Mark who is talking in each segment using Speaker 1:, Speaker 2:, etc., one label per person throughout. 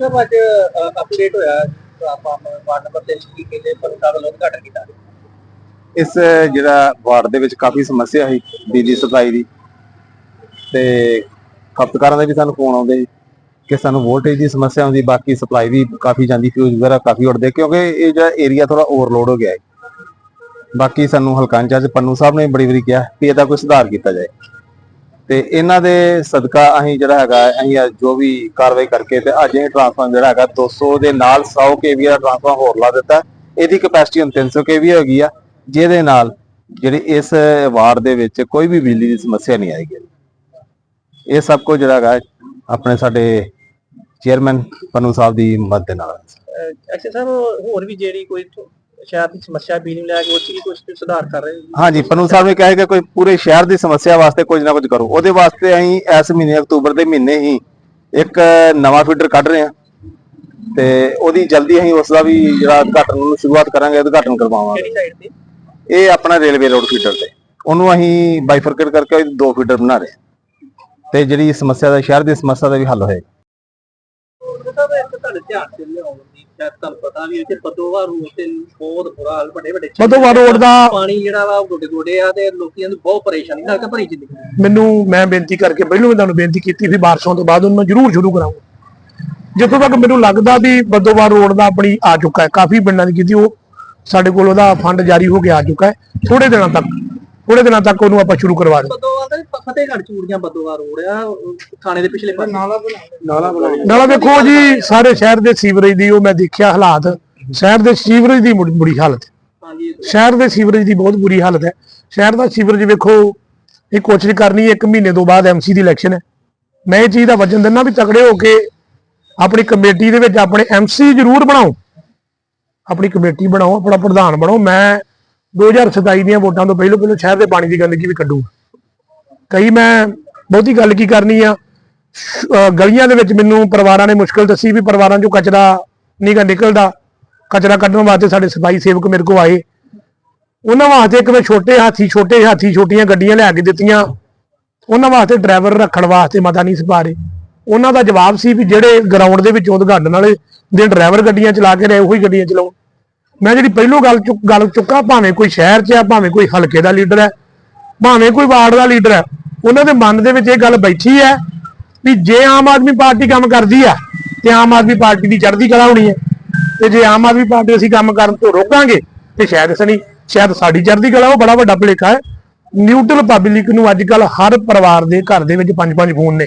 Speaker 1: ਸਭ ਅੱਜ ਅਪਡੇਟ ਹੋਇਆ, ਆਪਾਂ ਵਾਰਡ ਨੰਬਰ 3 ਕੀ ਕਹਿੰਦੇ ਪੰਚਾਇਤ ਵੱਲੋਂ ਉਦਘਾਟਨ ਕੀਤਾ।
Speaker 2: ਇਸ, ਜਿਹੜਾ ਵਾਰਡ ਦੇ ਵਿੱਚ ਕਾਫੀ ਸਮੱਸਿਆ ਸੀ, ਬਿਜਲੀ ਸਪਲਾਈ ਦੀ। ਤੇ ਖਪਤਕਾਰਾਂ ਦੇ ਵੀ ਸਾਨੂੰ ਫੋਨ ਆਉਂਦੇ ਕਿ ਸਾਨੂੰ ਵੋਲਟੇਜ ਦੀ ਸਮੱਸਿਆ ਆਉਂਦੀ, ਬਾਕੀ ਸਪਲਾਈ ਵੀ ਕਾਫੀ ਜਾਂਦੀ ਫਿਊਜ਼ ਵਗੈਰਾ ਕਾਫੀ ਉੱਡਦੇ, ਕਿਉਂਕਿ ਇਹ ਜਿਹੜਾ ਏਰੀਆ ਥੋੜਾ ਓਵਰਲੋਡ ਹੋ ਗਿਆ ਹੈ। ਬਾਕੀ ਸਾਨੂੰ ਹਲਕਾ ਇੰਚਾਰਜ ਪੰਨੂ ਸਾਹਿਬ ਨੇ ਬੜੀ ਵਾਰੀ ਕਿਹਾ ਕਿ ਇਹਦਾ ਕੋਈ ਸੁਧਾਰ ਕੀਤਾ ਜਾਏ। ਤੇ ਇਹਨਾਂ ਦੇ ਸਦਕਾ ਅਸੀਂ ਜਿਹੜਾ ਹੈਗਾ, ਅਸੀਂ ਅੱਜ ਜੋ ਵੀ ਕਾਰਵਾਈ ਕਰਕੇ ਤੇ ਅੱਜ ਇਹ ਟ੍ਰਾਂਸਫਾਰਮ ਜਿਹੜਾ ਹੈਗਾ 200 ਦੇ ਨਾਲ 100 ਕੇਵੀ ਦਾ ਟ੍ਰਾਂਸਫਾਰਮ ਹੋਰ ਲਾ ਦਿੱਤਾ। ਇਹਦੀ ਕਪੈਸਿਟੀ ਹੁਣ 300 ਕੇਵੀ ਹੋ ਗਈ ਆ, ਜਿਹਦੇ ਨਾਲ ਜਿਹੜੀ ਇਸ ਵਾਰਡ ਦੇ ਵਿੱਚ ਕੋਈ ਵੀ ਬਿਜਲੀ ਦੀ ਸਮੱਸਿਆ ਨਹੀਂ ਆਏਗੀ। ਇਹ ਸਭ ਕੁਝ ਜਿਹੜਾ ਹੈਗਾ, ਆਪਣੇ ਸਾਡੇ ਚੇਅਰਮੈਨ ਪਨੂ ਸਾਹਿਬ ਦੀ ਮਦਦ ਨਾਲ।
Speaker 1: ਐਕਸ਼ਨ ਸਾਹਿਬ ਹੋਰ ਵੀ ਜਿਹੜੀ ਕੋਈ ਸ਼ਹਿਰ ਦੀ ਸਮੱਸਿਆ ਬਿਜਲੀ ਨੂੰ ਲੈ ਕੇ ਉਹ 'ਚ ਵੀ ਕੁਝ ਸੁਧਾਰ ਕਰ ਰਹੇ ਹੋ?
Speaker 2: ਹਾਂਜੀ ਪਨੂ ਸਾਹਿਬ ਨੇ ਕਿਹਾ ਕਿ ਕੋਈ ਪੂਰੇ ਸ਼ਹਿਰ ਦੀ ਸਮੱਸਿਆ ਵਾਸਤੇ ਕੁਝ ਨਾ ਕੁਝ ਕਰੋ। ਉਹਦੇ ਵਾਸਤੇ ਅਸੀਂ ਇਸ ਮਹੀਨੇ ਅਕਤੂਬਰ ਦੇ ਮਹੀਨੇ ਹੀ ਇੱਕ ਨਵਾਂ ਫੀਡਰ ਕੱਢ ਰਹੇ ਹਾਂ ਤੇ ਉਹਦੀ ਜਲਦੀ ਅਸੀਂ ਉਸ ਦਾ ਵੀ ਜਿਹੜਾ ਉਦਘਾਟਨ ਨੂੰ ਸ਼ੁਰੂਆਤ ਕਰਾਂਗੇ ਉਦਘਾਟਨ ਕਰਵਾਵਾਂਗੇ।
Speaker 1: ਕਿਹੜੀ ਸਾਈਡ ਤੇ?
Speaker 2: ਇਹ ਆਪਣਾ ਰੇਲਵੇ ਰੋਡ ਫੀਡਰ ਤੇ। ਉਹਨੂੰ ਅਸੀਂ ਬਾਈਫਰਕੇਟ ਕਰਕੇ ਦੋ ਫੀਡਰ ਬਣਾ ਰਹੇ ਤੇ ਜਿਹੜੀ ਸਮੱਸਿਆ ਦਾ ਸ਼ਹਿਰ ਦੀ ਸਮੱਸਿਆ ਦਾ ਵੀ ਹੱਲ ਹੋਏਗਾ।
Speaker 1: ਸਾਹਿਬ ਇੱਕ ਤੁਹਾਡੇ ਧਿਆਨ ਚ ਲਿਆਉਣ ਦੀ ਸ਼ਾਇਦ ਤੁਹਾਨੂੰ ਪਤਾ ਵੀ ਇੱਥੇ ਪਦੋਵਾ ਰੂਟ ਤੇ ਬਹੁਤ ਬੁਰਾ ਹਾਲ ਵੱਡੇ ਵੱਡੇ
Speaker 3: ਬਦੋਵਾ road ਦਾ-
Speaker 1: ਪਾਣੀ ਜਿਹੜਾ ਵਾ ਉਹ ਗੋਡੇ ਗੋਡੇ ਆ ਤੇ ਲੋਕਾਂ ਨੂੰ ਬਹੁਤ ਪਰੇਸ਼ਾਨੀ ਨਾਲ ਕਿ ਭਰੀ ਜ਼ਿੰਦਗੀ
Speaker 3: ਮੈਨੂੰ ਮੈਂ ਬੇਨਤੀ ਕਰਕੇ ਪਹਿਲਾਂ ਵੀ ਤੁਹਾਨੂੰ ਬੇਨਤੀ ਕੀਤੀ ਸੀ ਬਾਰਿਸ਼ਾਂ ਤੋਂ ਬਾਅਦ ਉਹਨੂੰ ਮੈਂ ਜ਼ਰੂਰ ਸ਼ੁਰੂ ਕਰਾਂਗਾ। ਜਿੱਥੋਂ ਤੱਕ ਮੈਨੂੰ ਲੱਗਦਾ ਵੀ ਬਦੋਵਾ ਰੋਡ ਦਾ ਆਪਣੀ ਆ ਚੁੱਕਾ ਹੈ ਕਾਫੀ ਪਿੰਡਾਂ ਦੀ ਕੀਤੀ ਉਹ ਸਾਡੇ ਕੋਲ ਉਹਦਾ ਫੰਡ ਜਾਰੀ ਹੋ ਕੇ ਆ ਚੁੱਕਾ ਹੈ ਥੋੜੇ ਦਿਨਾਂ ਤੱਕ। ਥੋੜੇ ਦਿਨਾਂ ਤੱਕ ਉਹਨੂੰ ਆਪਾਂ ਸ਼ੁਰੂ ਕਰਵਾ ਦੇ
Speaker 1: ਬਦੋਵਾ ਤੇ ਫਤਿਹਗੜ੍ਹ ਚੂੜੀਆਂ ਬਦੋਵਾ ਰੋਡ ਆ ਉਹ ਥਾਣੇ ਦੇ ਪਿਛਲੇ ਪਾਸੇ। ਨਾਲਾ
Speaker 3: ਨਾਲੇ ਵੇਖੋ ਜੀ ਸਾਰੇ ਸ਼ਹਿਰ ਦੇ ਸੀਵਰੇਜ ਦੀ ਉਹ ਮੈਂ ਦੇਖਿਆ ਹਾਲਾਤ। ਸ਼ਹਿਰ ਦੇ ਸੀਵਰੇਜ ਦੀ ਬੁਰੀ- ਹਾਲਤ। ਸ਼ਹਿਰ ਦੇ ਸੀਵਰੇਜ ਦੀ ਬਹੁਤ ਬੁਰੀ ਹਾਲਤ ਹੈ। ਸ਼ਹਿਰ ਦਾ ਸੀਵਰੇਜ ਵੇਖੋ ਇਹ ਕੋਸ਼ਿਸ਼ ਕਰਨੀ ਹੈ ਇੱਕ ਮਹੀਨੇ ਤੋਂ ਬਾਅਦ ਐਮਸੀ ਦੀ ਇਲੈਕਸ਼ਨ ਹੈ। ਮੈਂ ਇਹ ਚੀਜ਼ ਦਾ ਵਜਨ ਦਿੰਦਾ ਵੀ ਤਕੜੇ ਹੋ ਕੇ ਆਪਣੀ ਕਮੇਟੀ ਦੇ ਵਿੱਚ ਆਪਣੇ ਐਮਸੀ ਜ਼ਰੂਰ ਬਣਾਓ। ਆਪਣੀ ਕਮੇਟੀ ਬਣਾਓ ਆਪਣਾ ਪ੍ਰਧਾਨ ਬਣਾਓ। ਮੈਂ 2027 ਦੀਆਂ ਵੋਟਾਂ ਤੋਂ ਪਹਿਲਾਂ ਪਹਿਲਾਂ ਸ਼ਹਿਰ ਦੇ ਪਾਣੀ ਦੀ ਗੰਦਗੀ ਵੀ ਕੱਢੂਗਾ ਕਈ ਮੈਂ ਬਹੁਤੀ ਗੱਲ ਕੀ ਕਰਨੀ ਆ ਗਲੀਆਂ ਦੇ ਵਿੱਚ ਮੈਨੂੰ ਪਰਿਵਾਰਾਂ ਨੇ ਮੁਸ਼ਕਲ ਦੱਸੀ ਵੀ ਪਰਿਵਾਰਾਂ ਚੋਂ ਕਚਰਾ ਨਹੀਂ ਨਿਕਲਦਾ। ਕਚਰਾ ਕੱਢਣ ਵਾਸਤੇ ਸਾਡੇ ਸਫ਼ਾਈ ਸੇਵਕ ਮੇਰੇ ਕੋਲ ਆਏ। ਉਹਨਾਂ ਵਾਸਤੇ ਇੱਕ ਮੈਂ ਛੋਟੇ ਹਾਥੀ ਛੋਟੇ ਹਾਥੀ ਛੋਟੀਆਂ ਗੱਡੀਆਂ ਲਿਆ ਕੇ ਦਿੱਤੀਆਂ। ਉਹਨਾਂ ਵਾਸਤੇ ਡਰਾਈਵਰ ਰੱਖਣ ਵਾਸਤੇ ਮਤਾ ਨਹੀਂ ਸਪਾਰੇ ਉਹਨਾਂ ਦਾ ਜਵਾਬ ਸੀ ਵੀ ਜਿਹੜੇ ਗਰਾਊਂਡ ਦੇ ਵਿੱਚ ਉਦਘਾਟਨ ਵਾਲੇ ਦੇ ਡਰਾਈਵਰ ਗੱਡੀਆਂ ਚਲਾ ਕੇ ਰਹੇ, ਉਹੀ ਗੱਡੀਆਂ ਚਲਾਉਣ। ਮੈਂ ਜਿਹੜੀ ਪਹਿਲੋਂ ਗੱਲ ਚੁੱਕ ਗੱਲ ਚੁੱਕਾ, ਭਾਵੇਂ ਕੋਈ ਸ਼ਹਿਰ 'ਚ ਹੈ, ਭਾਵੇਂ ਕੋਈ ਹਲਕੇ ਦਾ ਲੀਡਰ ਹੈ, ਭਾਵੇਂ ਕੋਈ ਵਾਰਡ ਦਾ ਲੀਡਰ ਹੈ, ਉਹਨਾਂ ਦੇ ਮਨ ਦੇ ਵਿੱਚ ਇਹ ਗੱਲ ਬੈਠੀ ਹੈ ਵੀ ਜੇ ਆਮ ਆਦਮੀ ਪਾਰਟੀ ਕੰਮ ਕਰਦੀ ਆ ਤੇ ਆਮ ਆਦਮੀ ਪਾਰਟੀ ਦੀ ਚੜ੍ਹਦੀ ਕਲਾ ਹੋਣੀ ਹੈ। ਤੇ ਜੇ ਆਮ ਆਦਮੀ ਪਾਰਟੀ ਅਸੀਂ ਕੰਮ ਕਰਨ ਤੋਂ ਰੋਕਾਂਗੇ, ਤੇ ਸ਼ਾਇਦ ਸਣੀ ਸ਼ਾਇਦ ਸਾਡੀ ਚੜ੍ਹਦੀ ਕਲਾ, ਉਹ ਬੜਾ ਵੱਡਾ ਭੁਲੇਖਾ ਹੈ। ਨਿਊਟਰਲ ਪਬਲਿਕ ਨੂੰ ਅੱਜ ਕੱਲ ਹਰ ਪਰਿਵਾਰ ਦੇ ਘਰ ਦੇ ਵਿੱਚ ਪੰਜ ਪੰਜ ਫੋਨ ਨੇ।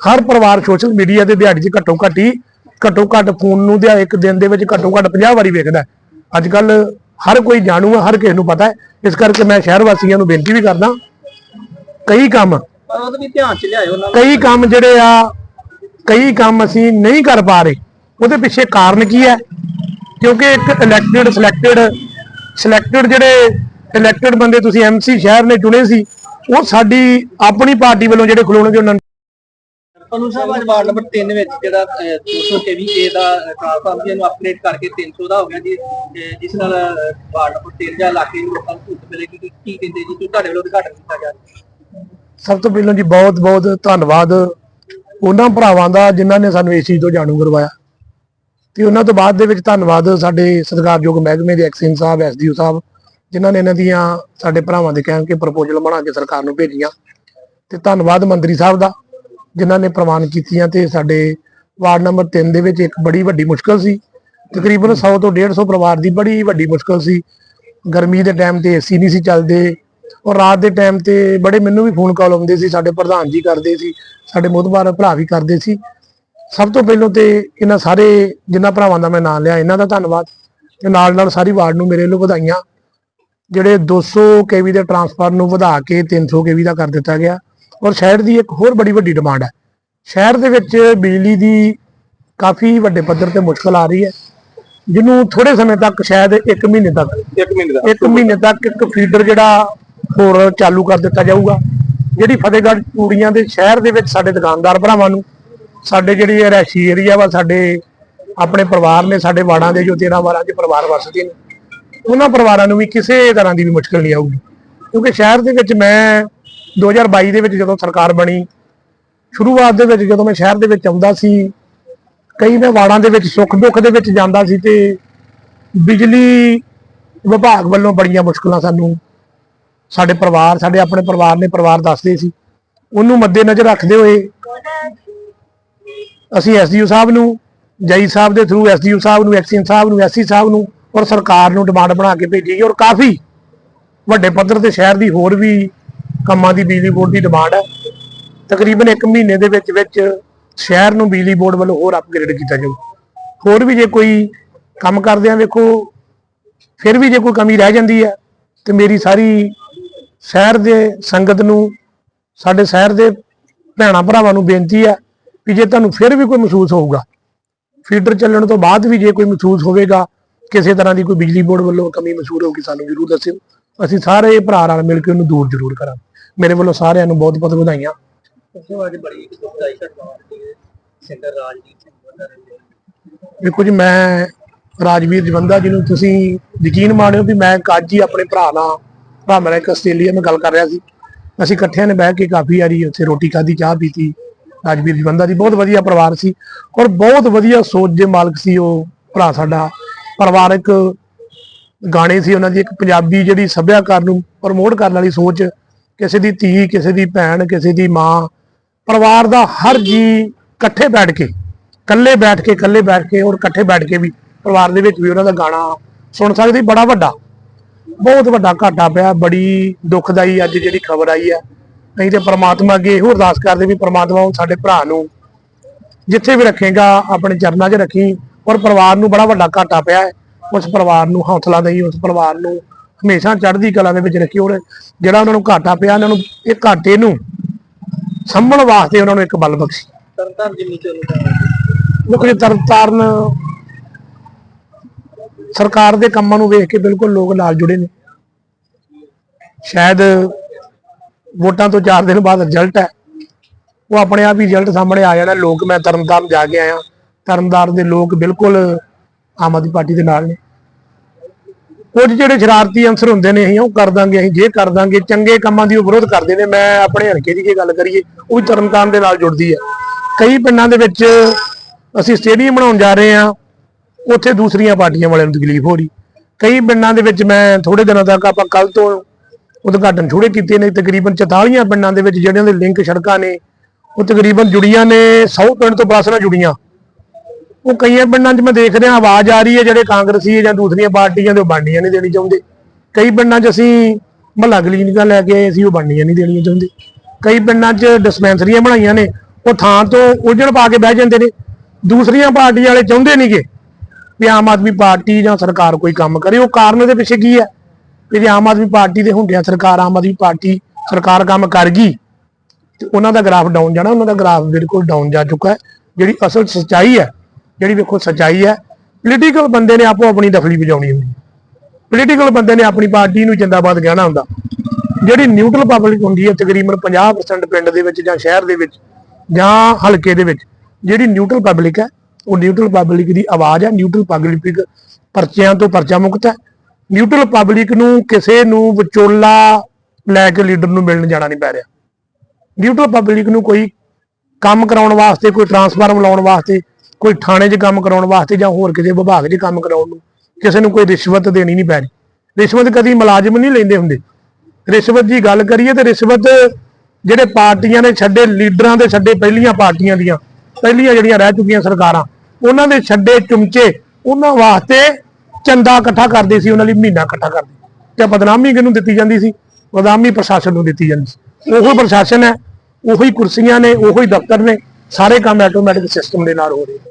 Speaker 3: ਹਰ ਪਰਿਵਾਰ ਸੋਸ਼ਲ ਮੀਡੀਆ ਤੇ ਦਿਹਾੜੀ 'ਚ ਘੱਟੋ ਘੱਟ ਹੀ, ਘੱਟੋ ਘੱਟ ਫੋਨ ਨੂੰ ਦਿਹਾ ਇੱਕ ਦਿਨ ਦੇ ਵਿੱਚ ਘੱਟੋ ਘੱਟ 50 ਵਾਰੀ ਵੇਖਦਾ ਹੈ। ਅੱਜ ਕੱਲ ਹਰ ਕੋਈ ਜਾਣੂ ਹੈ ਹਰ ਕਿਸੇ ਨੂੰ ਪਤਾ ਹੈ। ਇਸ ਕਰਕੇ ਮੈਂ ਸ਼ਹਿਰ ਵਾਸੀਆਂ ਨੂੰ ਬੇਨਤੀ ਵੀ ਕਰਦਾ ਕਈ ਕੰਮ
Speaker 1: ਪਰ ਉਹਦੇ ਵੀ ਧਿਆਨ ਚ ਲਿਆਇਓ ਉਹਨਾਂ
Speaker 3: ਕਈ ਕੰਮ ਜਿਹੜੇ ਆ ਕਈ ਕੰਮ ਅਸੀਂ ਨਹੀਂ ਕਰ ਪਾ ਰਹੇ। ਉਹਦੇ ਪਿੱਛੇ ਕਾਰਨ ਕੀ ਹੈ? ਕਿਉਂਕਿ ਇੱਕ ਇਲੈਕਟਡ ਸਿਲੈਕਟਡ ਸਿਲੈਕਟਡ ਜਿਹੜੇ ਇਲੈਕਟਡ ਬੰਦੇ ਤੁਸੀਂ ਐਮਸੀ ਸ਼ਹਿਰ ਨੇ ਚੁਣੇ ਸੀ ਉਹ ਸਾਡੀ ਆਪਣੀ ਪਾਰਟੀ ਵੱਲੋਂ ਜਿਹੜੇ ਖਲੋਣਗੇ ਉਹਨਾਂ ਨੂੰ
Speaker 1: ਸਾਹਿਬ ਅੱਜ ਵਾਰਡ ਨੰਬਰ 3 ਵਿੱਚ ਜਿਹੜਾ ਅਹ, 200 ਦਾ ਟ੍ਰਾਂਸਫਾਰਮਰ ਜੀ ਨੂੰ ਅਪਗ੍ਰੇਡ ਕਰਕੇ 300 ਦਾ ਹੋ ਗਿਆ ਜੀ। ਜਿਸ ਨਾਲ ਵਾਰਡ ਨੰਬਰ 3 ਜਾਂ ਇਲਾਕੇ ਨੂੰ ਲੋਕਾਂ ਨੂੰ ਸਹੂਲਤ ਮਿਲੇਗੀ ਕੀ ਕਹਿੰਦੇ ਜੀ? ਤੁਹਾਡੇ ਵੱਲੋਂ ਉਦਘਾਟਨ ਕੀਤਾ ਜਾ
Speaker 3: ਸਭ ਤੋਂ ਪਹਿਲਾਂ ਜੀ ਬਹੁਤ ਬਹੁਤ ਧੰਨਵਾਦ ਉਹਨਾਂ ਭਰਾਵਾਂ ਦਾ ਜਿਨ੍ਹਾਂ ਨੇ ਸਾਨੂੰ ਇਸ ਚੀਜ਼ ਤੋਂ ਜਾਣੂ ਕਰਵਾਇਆ। ਤੇ ਉਹਨਾਂ ਤੋਂ ਬਾਅਦ ਦੇ ਵਿੱਚ ਧੰਨਵਾਦ ਸਾਡੇ ਸਤਿਕਾਰਯੋਗ ਮਹਿਕਮੇ ਦੇ ਐਕਸਿਨ ਸਾਹਿਬ ਐਸਡੀਓ ਸਾਹਿਬ ਜਿਨ੍ਹਾਂ ਨੇ ਇਹਨਾਂ ਦੀਆਂ ਸਾਡੇ ਭਰਾਵਾਂ ਦੇ ਕਹਿਣ ਕੇ ਪ੍ਰਪੋਜ਼ਲ ਬਣਾ ਕੇ ਸਰਕਾਰ ਨੂੰ ਭੇਜੀਆਂ। ਤੇ ਧੰਨਵਾਦ ਮੰਤਰੀ ਸਾਹਿਬ ਦਾ। ਜਿਨ੍ਹਾਂ ਨੇ ਪ੍ਰਵਾਨ ਕੀਤੀਆਂ ਤੇ ਸਾਡੇ ਵਾਰਡ ਨੰਬਰ 3 ਦੇ ਵਿੱਚ ਇੱਕ ਬੜੀ ਵੱਡੀ ਮੁਸ਼ਕਲ ਸੀ। ਤਕਰੀਬਨ 100 ਤੋਂ 150 ਪਰਿਵਾਰ ਦੀ ਬੜੀ ਵੱਡੀ ਮੁਸ਼ਕਲ ਸੀ। ਗਰਮੀ ਦੇ ਟਾਈਮ ਤੇ ਏਸੀ ਨਹੀਂ ਸੀ ਚੱਲਦੇ ਔਰ ਰਾਤ ਦੇ ਟਾਈਮ ਤੇ ਬੜੇ ਮੈਨੂੰ ਵੀ ਫੋਨ ਕਾਲ ਆਉਂਦੇ ਸੀ, ਸਾਡੇ ਪ੍ਰਧਾਨ ਜੀ ਕਰਦੇ ਸੀ, ਸਾਡੇ ਮੋਦਬਾਰ ਭਰਾ ਵੀ ਕਰਦੇ ਸੀ। ਸਭ ਤੋਂ ਪਹਿਲਾਂ ਤੇ ਇਹਨਾਂ ਸਾਰੇ ਜਿਨ੍ਹਾਂ ਭਰਾਵਾਂ ਦਾ ਮੈਂ ਨਾਮ ਲਿਆ, ਇਹਨਾਂ ਦਾ ਧੰਨਵਾਦ ਤੇ ਨਾਲ ਨਾਲ ਸਾਰੀ ਵਾਰਡ ਨੂੰ ਮੇਰੇ ਵੱਲੋਂ ਵਧਾਈਆਂ। ਜਿਹੜੇ 200 ਕੇਵੀ ਦੇ ਟਰਾਂਸਫਾਰਮਰ ਨੂੰ ਵਧਾ ਕੇ 300 ਕੇਵੀ ਦਾ ਕਰ ਦਿੱਤਾ ਗਿਆ। ਔਰ ਸ਼ਹਿਰ ਦੀ ਇੱਕ ਹੋਰ ਬੜੀ ਵੱਡੀ ਡਿਮਾਂਡ ਹੈ। ਸ਼ਹਿਰ ਦੇ ਵਿੱਚ ਬਿਜਲੀ ਦੀ ਕਾਫੀ ਵੱਡੇ ਪੱਧਰ ਤੇ ਮੁਸ਼ਕਲ ਆ ਰਹੀ ਹੈ। ਜਿਹਨੂੰ ਥੋੜੇ ਸਮੇਂ ਤੱਕ ਸ਼ਾਇਦ 1 ਮਹੀਨੇ ਤੱਕ
Speaker 2: ਇੱਕ ਮਿੰਟ ਦਾ
Speaker 3: ਇੱਕ ਮਹੀਨੇ ਤੱਕ ਇੱਕ ਫੀਡਰ ਜਿਹੜਾ ਹੋਰ ਚਾਲੂ ਕਰ ਦਿੱਤਾ ਜਾਊਗਾ। ਜਿਹੜੀ ਫਤਿਹਗੜ੍ਹ ਚੂੜੀਆਂ ਦੇ ਸ਼ਹਿਰ ਦੇ ਵਿੱਚ ਸਾਡੇ ਦੁਕਾਨਦਾਰ ਭਰਾਵਾਂ ਨੂੰ ਸਾਡੇ ਜਿਹੜੀ ਰਿਹਾਇਸ਼ੀ ਏਰੀਆ ਵਾ ਸਾਡੇ ਆਪਣੇ ਪਰਿਵਾਰ ਨੇ ਸਾਡੇ ਵਾੜਾਂ ਦੇ ਜੋ 13 ਵਾਰਾਂ ਦੇ ਪਰਿਵਾਰ ਵਸਦੇ ਨੇ ਉਹਨਾਂ ਪਰਿਵਾਰਾਂ ਨੂੰ ਵੀ ਕਿਸੇ ਤਰ੍ਹਾਂ ਦੀ ਵੀ ਮੁਸ਼ਕਲ ਨਹੀਂ ਆਊਗੀ। ਕਿਉਂਕਿ ਸ਼ਹਿਰ ਦੇ ਵਿੱਚ ਮੈਂ 2022 ਦੇ ਵਿੱਚ ਜਦੋਂ ਸਰਕਾਰ ਬਣੀ, ਸ਼ੁਰੂਆਤ ਦੇ ਵਿੱਚ ਜਦੋਂ ਮੈਂ ਸ਼ਹਿਰ ਦੇ ਵਿੱਚ ਆਉਂਦਾ ਸੀ, ਕਈ ਮੈਂ ਵਾੜਾਂ ਦੇ ਵਿੱਚ ਸੁੱਖ ਦੁੱਖ ਦੇ ਵਿੱਚ ਜਾਂਦਾ ਸੀ ਤੇ ਬਿਜਲੀ ਵਿਭਾਗ ਵੱਲੋਂ ਬੜੀਆਂ ਮੁਸ਼ਕਲਾਂ ਸਾਨੂੰ ਸਾਡੇ ਪਰਿਵਾਰ, ਸਾਡੇ ਆਪਣੇ ਪਰਿਵਾਰ ਨੇ ਪਰਿਵਾਰ ਦੱਸਦੇ ਸੀ। ਉਹਨੂੰ ਮੱਦੇਨਜ਼ਰ ਰੱਖਦੇ ਹੋਏ ਅਸੀਂ ਐਸਡੀਓ ਸਾਹਿਬ ਨੂੰ ਜਈ ਸਾਹਿਬ ਦੇ ਥਰੂ ਐਸਡੀਓ ਸਾਹਿਬ ਨੂੰ ਐਕਸੀਅਨ ਸਾਹਿਬ ਨੂੰ ਐਸਸੀ ਸਾਹਿਬ ਨੂੰ ਔਰ ਸਰਕਾਰ ਨੂੰ ਡਿਮਾਂਡ ਬਣਾ ਕੇ ਭੇਜੀ। ਔਰ ਕਾਫੀ ਵੱਡੇ ਪੱਧਰ ਤੇ ਸ਼ਹਿਰ ਦੀ ਹੋਰ ਵੀ ਕੰਮਾਂ ਦੀ ਬਿਜਲੀ ਬੋਰਡ ਦੀ ਡਿਮਾਂਡ ਹੈ। ਤਕਰੀਬਨ 1 ਮਹੀਨੇ ਦੇ ਵਿੱਚ ਵਿੱਚ ਸ਼ਹਿਰ ਨੂੰ ਬਿਜਲੀ ਬੋਰਡ ਵੱਲੋਂ ਹੋਰ ਅਪਗ੍ਰੇਡ ਕੀਤਾ ਜਾਊ। ਹੋਰ ਵੀ ਜੇ ਕੋਈ ਕੰਮ ਕਰਦੇ ਆ, ਵੇਖੋ, ਫਿਰ ਵੀ ਜੇ ਕੋਈ ਕਮੀ ਰਹਿ ਜਾਂਦੀ ਹੈ, ਤੇ ਮੇਰੀ ਸਾਰੀ ਸ਼ਹਿਰ ਦੇ ਸੰਗਤ ਨੂੰ, ਸਾਡੇ ਸ਼ਹਿਰ ਦੇ ਭੈਣਾਂ ਭਰਾਵਾਂ ਨੂੰ ਬੇਨਤੀ ਹੈ ਵੀ ਜੇ ਤੁਹਾਨੂੰ ਫਿਰ ਵੀ ਕੋਈ ਮਹਿਸੂਸ ਹੋਊਗਾ ਫੀਡਰ ਚੱਲਣ ਤੋਂ ਬਾਅਦ ਵੀ ਜੇ ਕੋਈ ਮਹਿਸੂਸ ਹੋਵੇਗਾ, ਕਿਸੇ ਤਰ੍ਹਾਂ ਦੀ ਕੋਈ ਬਿਜਲੀ ਬੋਰਡ ਵੱਲੋਂ ਕਮੀ ਮਹਿਸੂਸ ਹੋਊਗੀ, ਸਾਨੂੰ ਜ਼ਰੂਰ ਦੱਸਿਓ। ਅਸੀਂ ਸਾਰੇ ਭਰਾ ਨਾਲ ਮਿਲ ਕੇ ਉਹਨੂੰ ਦੂਰ ਜ਼ਰੂਰ ਕਰਾਂਗੇ। ਮੇਰੇ ਵੱਲੋਂ ਸਾਰਿਆਂ ਨੂੰ ਬਹੁਤ ਬਹੁਤ ਵਧਾਈਆਂ।
Speaker 1: ਉਸ ਤੋਂ ਬਾਅਦ ਬੜੀ ਇੱਕ ਦੁਖਦਾਈ ਘਟਨਾ ਹੋਈ ਹੈ। ਸੈਂਟਰ ਰਾਜਦੀਪ ਸਿੰਘ ਬੰਦਾ ਰਹਿੰਦੇ
Speaker 3: ਦੇਖੋ ਜੀ ਮੈਂ ਰਾਜਵੀਰ ਜਵੰਦਾ ਜੀ ਨੂੰ ਤੁਸੀਂ ਯਕੀਨ ਮਾਣਿਓ ਵੀ ਮੈਂ ਅੱਜ ਹੀ ਆਪਣੇ ਭਰਾ ਨਾਲ ਭਰਾ ਮੇਰਾ ਇੱਕ ਆਸਟ੍ਰੇਲੀਆ ਨਾਲ ਗੱਲ ਕਰ ਰਿਹਾ ਸੀ। ਅਸੀਂ ਇਕੱਠਿਆਂ ਨੇ ਬਹਿ ਕੇ ਕਾਫੀ ਵਾਰੀ ਉੱਥੇ ਰੋਟੀ ਖਾਧੀ ਚਾਹ ਪੀਤੀ। ਰਾਜਵੀਰ ਜਵੰਦਾ ਦੀ ਬਹੁਤ ਵਧੀਆ ਪਰਿਵਾਰ ਸੀ ਔਰ ਬਹੁਤ ਵਧੀਆ ਸੋਚ ਦੇ ਮਾਲਕ ਸੀ ਉਹ ਭਰਾ ਸਾਡਾ। ਪਰਿਵਾਰਕ ਗਾਣੇ ਸੀ ਉਹਨਾਂ ਦੀ ਇੱਕ ਪੰਜਾਬੀ ਜਿਹੜੀ ਸੱਭਿਆਕਾਰ ਨੂੰ ਪ੍ਰਮੋਟ ਕਰਨ ਵਾਲੀ ਸੋਚ ਕਿਸੇ ਦੀ ਧੀ, ਕਿਸੇ ਦੀ ਭੈਣ, ਕਿਸੇ ਦੀ ਮਾਂ, ਪਰਿਵਾਰ ਦਾ ਹਰ ਜੀ ਇਕੱਠੇ ਬੈਠ ਕੇ, ਇਕੱਲੇ ਬੈਠ ਕੇ, ਇਕੱਲੇ ਬੈਠ ਕੇ ਔਰ ਇਕੱਠੇ ਬੈਠ ਕੇ ਵੀ ਪਰਿਵਾਰ ਦੇ ਵਿੱਚ ਵੀ ਉਹਨਾਂ ਦਾ ਗਾਣਾ ਸੁਣ ਸਕਦੇ, ਬੜਾ ਵੱਡਾ, ਬਹੁਤ ਵੱਡਾ ਘਾਟਾ ਪਿਆ, ਬੜੀ ਦੁਖਦਾਈ ਅੱਜ ਜਿਹੜੀ ਖਬਰ ਆਈ ਹੈ। ਨਹੀਂ ਤੇ ਪ੍ਰਮਾਤਮਾ ਅੱਗੇ ਇਹੋ ਅਰਦਾਸ ਕਰਦੇ ਵੀ ਪ੍ਰਮਾਤਮਾ ਉਹ ਸਾਡੇ ਭਰਾ ਨੂੰ ਜਿੱਥੇ ਵੀ ਰੱਖੇਗਾ, ਆਪਣੇ ਚਰਨਾਂ 'ਚ ਰੱਖੀ ਔਰ ਪਰਿਵਾਰ ਨੂੰ ਬੜਾ ਵੱਡਾ ਘਾਟਾ ਪਿਆ ਹੈ। ਉਸ ਪਰਿਵਾਰ ਨੂੰ ਹੌਸਲਾ ਦੇਈ, ਉਸ ਪਰਿਵਾਰ ਨੂੰ ਹਮੇਸ਼ਾ ਚੜ੍ਹਦੀ ਕਲਾ ਦੇ ਵਿੱਚ ਰੱਖੀ ਔਰ ਜਿਹੜਾ ਉਹਨਾਂ ਨੂੰ ਘਾਟਾ ਪਿਆ ਉਹਨਾਂ ਨੂੰ ਇਹ ਘਾਟੇ ਨੂੰ ਸੰਭਲ ਵਾਸਤੇ ਉਹਨਾਂ ਨੂੰ ਇੱਕ ਬਲ ਬਖਸ਼ੀ।
Speaker 1: ਤਰਨਤਾਰਨ ਜਿੰਨੀ ਚ ਉਹਨੂੰ
Speaker 3: ਦੇਖੋ ਜੀ ਤਰਨਤਾਰਨ ਸਰਕਾਰ ਦੇ ਕੰਮਾਂ ਨੂੰ ਵੇਖ ਕੇ ਬਿਲਕੁਲ ਲੋਕ ਨਾਲ ਜੁੜੇ ਨੇ। ਸ਼ਾਇਦ ਵੋਟਾਂ ਤੋਂ 4 ਦਿਨ ਬਾਅਦ ਰਿਜ਼ਲਟ ਹੈ। ਉਹ ਆਪਣੇ ਆਪ ਹੀ ਰਿਜ਼ਲਟ ਸਾਹਮਣੇ ਆ ਜਾਣਾ। ਲੋਕ ਮੈਂ ਤਰਨਤਾਰਨ ਜਾ ਕੇ ਆਇਆ। ਤਰਨਤਾਰਨ ਦੇ ਲੋਕ ਬਿਲਕੁਲ ਆਮ ਆਦਮੀ ਪਾਰਟੀ ਦੇ ਨਾਲ ਨੇ। ਕੁਝ ਜਿਹੜੇ ਸ਼ਰਾਰਤੀ ਅੰਸਰ ਹੁੰਦੇ ਨੇ ਅਸੀਂ ਉਹ ਕਰ ਦਾਂਗੇ, ਅਸੀਂ ਜੇ ਕਰ ਦਾਂਗੇ, ਚੰਗੇ ਕੰਮਾਂ ਦੀ ਉਹ ਵਿਰੋਧ ਕਰਦੇ ਨੇ। ਮੈਂ ਆਪਣੇ ਹਲਕੇ ਦੀ ਜੇ ਗੱਲ ਕਰੀਏ, ਉਹ ਵੀ ਤਰਨਤਾਰਨ ਦੇ ਨਾਲ ਜੁੜਦੀ ਹੈ। ਕਈ ਪਿੰਡਾਂ ਦੇ ਵਿੱਚ ਅਸੀਂ ਸਟੇਡੀਅਮ ਬਣਾਉਣ ਜਾ ਰਹੇ ਹਾਂ, ਉੱਥੇ ਦੂਸਰੀਆਂ ਪਾਰਟੀਆਂ ਵਾਲਿਆਂ ਨੂੰ ਤਕਲੀਫ ਹੋ ਰਹੀ। ਕਈ ਪਿੰਡਾਂ ਦੇ ਵਿੱਚ ਮੈਂ ਥੋੜੇ ਦਿਨਾਂ ਤੱਕ ਆਪਾਂ ਕੱਲ ਤੋਂ ਉਦਘਾਟਨ ਛੋੜੇ ਕੀਤੇ ਨੇ, ਤਕਰੀਬਨ 44 ਪਿੰਡਾਂ ਦੇ ਵਿੱਚ ਜਿਹੜਿਆਂ ਦੇ ਲਿੰਕ ਸੜਕਾਂ ਨੇ, ਉਹ ਤਕਰੀਬਨ ਜੁੜੀਆਂ ਨੇ 100 ਪਿੰਡ ਤੋਂ ਪਲੱਸ ਨਾਲ ਜੁੜੀਆਂ। ਉਹ ਕਈਆਂ ਪਿੰਡਾਂ 'ਚ ਮੈਂ ਦੇਖ ਰਿਹਾ, ਆਵਾਜ਼ ਆ ਰਹੀ ਹੈ ਜਿਹੜੇ ਕਾਂਗਰਸੀ ਜਾਂ ਦੂਸਰੀਆਂ ਪਾਰਟੀਆਂ ਦੇ ਉਹ ਬਣਨੀਆਂ ਨਹੀਂ ਦੇਣੀ ਚਾਹੁੰਦੇ। ਕਈ ਪਿੰਡਾਂ 'ਚ ਅਸੀਂ ਮਹੱਲਾ ਕਲੀਨਿਕਾਂ ਲੈ ਕੇ ਆਏ ਸੀ, ਉਹ ਬਣਨੀਆਂ ਨਹੀਂ ਦੇਣੀਆਂ ਚਾਹੁੰਦੇ। ਕਈ ਪਿੰਡਾਂ 'ਚ ਡਿਸਪੈਂਸਰੀਆਂ ਬਣਾਈਆਂ ਨੇ, ਉਹ ਥਾਂ ਤੋਂ ਉਜੜ ਪਾ ਕੇ ਬਹਿ ਜਾਂਦੇ ਨੇ। ਦੂਸਰੀਆਂ ਪਾਰਟੀਆਂ ਵਾਲੇ ਚਾਹੁੰਦੇ ਨਹੀਂਗੇ ਵੀ ਆਮ ਆਦਮੀ ਪਾਰਟੀ ਜਾਂ ਸਰਕਾਰ ਕੋਈ ਕੰਮ ਕਰੇ। ਉਹ ਕਾਰਨ ਉਹਦੇ ਪਿੱਛੇ ਕੀ ਹੈ? ਵੀ ਜੇ ਆਮ ਆਦਮੀ ਪਾਰਟੀ ਦੇ ਹੁੰਦਿਆਂ ਸਰਕਾਰ, ਆਮ ਆਦਮੀ ਪਾਰਟੀ ਸਰਕਾਰ ਕੰਮ ਕਰ ਗਈ ਤੇ ਉਹਨਾਂ ਦਾ ਗ੍ਰਾਫ ਡਾਊਨ ਜਾਣਾ, ਉਹਨਾਂ ਦਾ ਗ੍ਰਾਫ ਬਿਲਕੁਲ ਡਾਊਨ ਜਾ ਚੁੱਕਾ ਹੈ। ਜਿਹੜੀ ਅਸਲ ਸੱਚਾਈ ਹੈ ਜਿਹੜੀ ਵੇਖੋ ਸੱਚਾਈ ਹੈ ਪੋਲੀਟੀਕਲ ਬੰਦੇ ਨੇ ਆਪੋ ਆਪਣੀ ਦਫਲੀ ਵਜਾਉਣੀ ਹੁੰਦੀ ਪੋਲੀਟੀਕਲ ਬੰਦੇ ਨੇ ਆਪਣੀ ਪਾਰਟੀ ਨੂੰ ਜਿੰਦਾਬਾਦ ਕਹਿਣਾ ਹੁੰਦਾ। ਜਿਹੜੀ ਨਿਊਟਰਲ ਪਬਲਿਕ ਹੁੰਦੀ ਹੈ, ਤਕਰੀਬਨ 50% ਪਿੰਡ ਦੇ ਵਿੱਚ ਜਾਂ ਸ਼ਹਿਰ ਦੇ ਵਿੱਚ ਜਾਂ ਹਲਕੇ ਦੇ ਵਿੱਚ, ਜਿਹੜੀ ਨਿਊਟਰਲ ਪਬਲਿਕ ਹੈ, ਉਹ ਨਿਊਟਰਲ ਪਬਲਿਕ ਦੀ ਆਵਾਜ਼ ਹੈ ਨਿਊਟਰਲ ਪਬਲਿਕ ਪਰਚਿਆਂ ਤੋਂ ਪਰਚਾ ਮੁਕਤ ਹੈ। ਨਿਊਟਰਲ ਪਬਲਿਕ ਨੂੰ ਕਿਸੇ ਨੂੰ ਵਿਚੋਲਾ ਲੈ ਕੇ ਲੀਡਰ ਨੂੰ ਮਿਲਣ ਜਾਣਾ ਨਹੀਂ ਪੈ ਰਿਹਾ। ਨਿਊਟਰਲ ਪਬਲਿਕ ਨੂੰ ਕੋਈ ਕੰਮ ਕਰਾਉਣ ਵਾਸਤੇ, ਕੋਈ ਟਰਾਂਸਫਾਰਮ ਲਾਉਣ ਵਾਸਤੇ ਕੋਈ ਥਾਣੇ 'ਚ ਕੰਮ ਕਰਾਉਣ ਵਾਸਤੇ ਜਾਂ ਹੋਰ ਕਿਸੇ ਵਿਭਾਗ 'ਚ ਕੰਮ ਕਰਾਉਣ ਨੂੰ, ਕਿਸੇ ਨੂੰ ਕੋਈ ਰਿਸ਼ਵਤ ਦੇਣੀ ਨਹੀਂ ਪੈ ਰਹੀ ਰਿਸ਼ਵਤ ਕਦੀ ਮੁਲਾਜ਼ਮ ਨਹੀਂ ਲੈਂਦੇ ਹੁੰਦੇ। ਰਿਸ਼ਵਤ ਦੀ ਗੱਲ ਕਰੀਏ ਤੇ ਰਿਸ਼ਵਤ ਜਿਹੜੇ ਪਾਰਟੀਆਂ ਨੇ ਛੱਡੇ, ਲੀਡਰਾਂ ਦੇ ਛੱਡੇ ਪਹਿਲੀਆਂ ਪਾਰਟੀਆਂ ਦੀਆਂ, ਪਹਿਲੀਆਂ ਜਿਹੜੀਆਂ ਰਹਿ ਚੁੱਕੀਆਂ ਸਰਕਾਰਾਂ, ਉਹਨਾਂ ਦੇ ਛੱਡੇ ਚੁਮਚੇ, ਉਹਨਾਂ ਵਾਸਤੇ ਚੰਦਾ ਇਕੱਠਾ ਕਰਦੇ ਸੀ, ਉਹਨਾਂ ਲਈ ਮਹੀਨਾ ਇਕੱਠਾ ਕਰਦੇ। ਤੇ ਬਦਨਾਮੀ ਕਿਹਨੂੰ ਦਿੱਤੀ ਜਾਂਦੀ ਸੀ? ਬਦਨਾਮੀ ਪ੍ਰਸ਼ਾਸਨ ਨੂੰ ਦਿੱਤੀ ਜਾਂਦੀ ਸੀ। ਉਹੀ ਪ੍ਰਸ਼ਾਸਨ ਹੈ, ਉਹੀ ਕੁਰਸੀਆਂ ਨੇ, ਉਹੀ ਦਫ਼ਤਰ ਨੇ, ਸਾਰੇ ਕੰਮ ਆਟੋਮੈਟਿਕ ਸਿਸਟਮ ਦੇ ਨਾਲ ਹੋ ਰਹੇ ਨੇ।